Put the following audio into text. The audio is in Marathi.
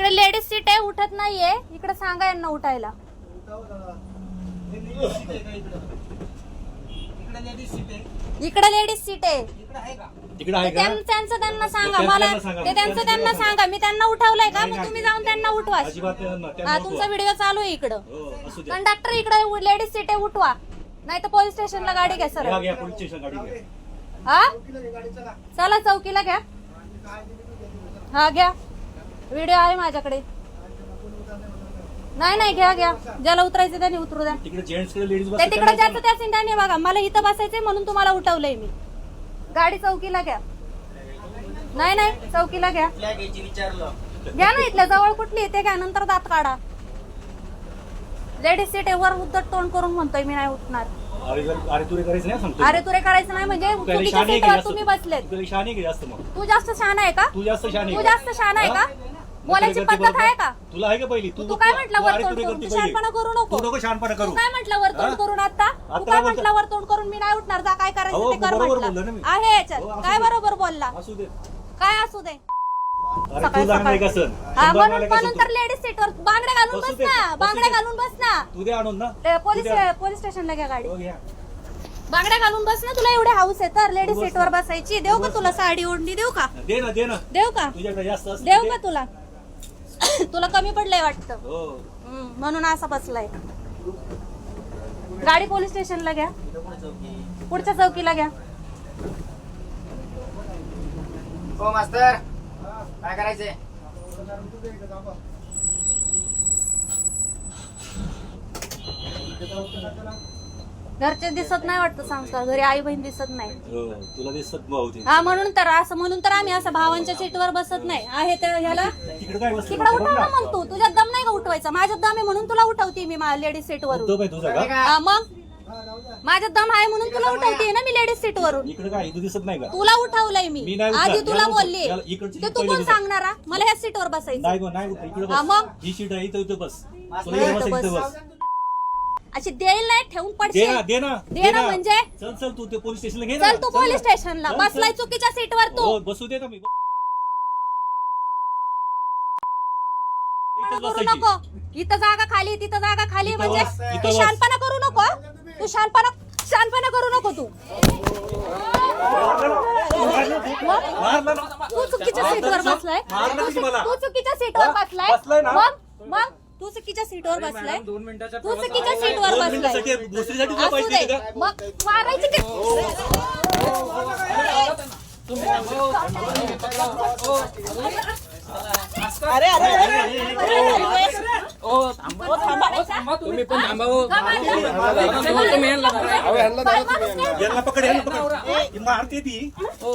इकडे लेडीज सीट आहे उठत नाहीये. इकडे सांगा यांना उठायला. इकडे लेडीज सीट आहे. तिकडे आहे ते का? त्यां- त्यांचं त्यांना सांगा. त्यांचं मला त्यांना सांगा. ते त्यांचं त्यांना सांगा. मी त्यांना उठवलंय का? मग. तुम्ही जाऊन त्यांना उठवा. अजिबात त्यांना- त्यांना हा उठवा. तुमचा व्हिडिओ चालू आहे इकडं. हो असू द्या. कंडक्टर इकडे लेडीज सीट आहे उठवा. नाही तर पोलीस स्टेशनला गाडी घ्या सर घ्या घ्या पोलीस स्टेशन गाडी घ्या. हा? चला चौकीला घ्या. हा घ्या. व्हिडिओ आहे माझ्याकडे. नाही नाही घ्या घ्या. ज्याला उतरायचं त्याने उतरू द्या. तिकडे जेंट्सकडे लेडीज ते तिकडे ज्याचं त्या सिंधाने बघा. मला इथं बसायचंय म्हणून तुम्हाला उठवलंय मी. गाडी चौकीला घ्या. नाही नाही चौकीला घ्या. घ्या ना इथल्या जवळ कुठली येते घ्या नंतर दात काढा. लेडीज सीट वर उद्धट तोंड करून म्हणतोय मी नाही उठणार. अरे तुरे करायचं नाही सांगतो अरे तुरे करायचं नाही म्हणजे तू चुकीच्या सीटवर? तुम्ही बसलेत. तू जास्त तू शहाण आहे का? तू जास्त शहाणी तू आहे का? बोलायची पद्धत आहे? का तुला आहे का पहिली तू काय म्हटलं तू वर अरे तोंड तुरे करून करते तू पहिली. शहाणपणा करू नको तू नको शहाणपणा तू करू काय म्हटलं वर तोंड हा? करून आता तू काय. म्हटलं वर तोंड करून मी नाही उठणार जा काय करायचं ते कर म्हटलं. आहे याच्यात हो, काय. बरोबर बोलला काय असू दे सकाळी सकाळी. हा म्हणून तर? लेडीज सीटवर बांगड्या घालून बसू ना बांगड्या. घालून बस ना तू दे आणून ना पोलीस. पोलीस स्टेशनला घ्या गाडी हो. बांगड्या घालून बस ना तुला एवढे हाऊस आहे तर लेडीज सीटवर. बसायची देऊ का तुला साडी ओढणी देऊ का दे ना दे ना देऊ का देऊ. का तुला तुला कमी पडलंय वाटतं. हो. हम्म, म्हणून असा बसलाय. गाडी पोलीस स्टेशनला घ्या. पुढच्या चौकीला घ्या. हो मास्तर. काय करायचंय? घरचे दिसत नाही वाटतं संस्कार घरी आई बहीण दिसत नाही. हो तुला दिसत भाऊ हा म्हणून तर असं म्हणून तर आम्ही असं भावांच्या सीटवर बसत नाही. आहे तर ह्याला? तिकडे काय बसली? तिकडे उठव ना मग तू. तुझ्यात दम नाही का उठवायचा? माझ्यात दम आहे म्हणून तुला उठवते मी लेडीज सीटवरून तो पाहिजे तुझा का? हा मग? माझ्यात दम आहे म्हणून तुला उठवते ना मी लेडीज सीटवरून इकडे काय? तू दिसत नाही का? तुला उठवलंय मी. मी नाही उठणार. आधी तुला याला बोलली. याला इकडची ते तू पहिले कोण दिसत. सांगणारा मला ह्या सीटवर बसायचं. नाही गो नाही इकडे हा, बस. मग? ही सीट आहे इथं इथं बस. तुला इथं बस. अशी देईल नाही ठेवून दे पडशील ना दे ना दे ना म्हणजे? चल चल तू ते पोलीस स्टेशनला घे ना चल तू पोलीस ना. स्टेशनला चल, बसलाय. चुकीच्या सीटवर तू हो बसू दे मी इथंच करू बसायची. नको इथं जागा खाली तिथं जागा खाली इथं म्हणजे बस, इथं तू बस. शानपणा करू नको तू शानपणा शानपणा करू नको तू मारलं ना. तू चुकीच्या सीटवर बसलाय मला? तू चुकीच्या सीटवर हा? बसलाय बसलाय ना? मग मग तू चुकीच्या सीटवर बसलाय दोन मिनिटाच्या तू चुकीच्या सीटवर बसलाय असू का मग मारायची की तुम्ही पण थांबा हो. तुम्ही तुम्ही यांना धरा. यांना पकड यांना पकड ही मारते ती हो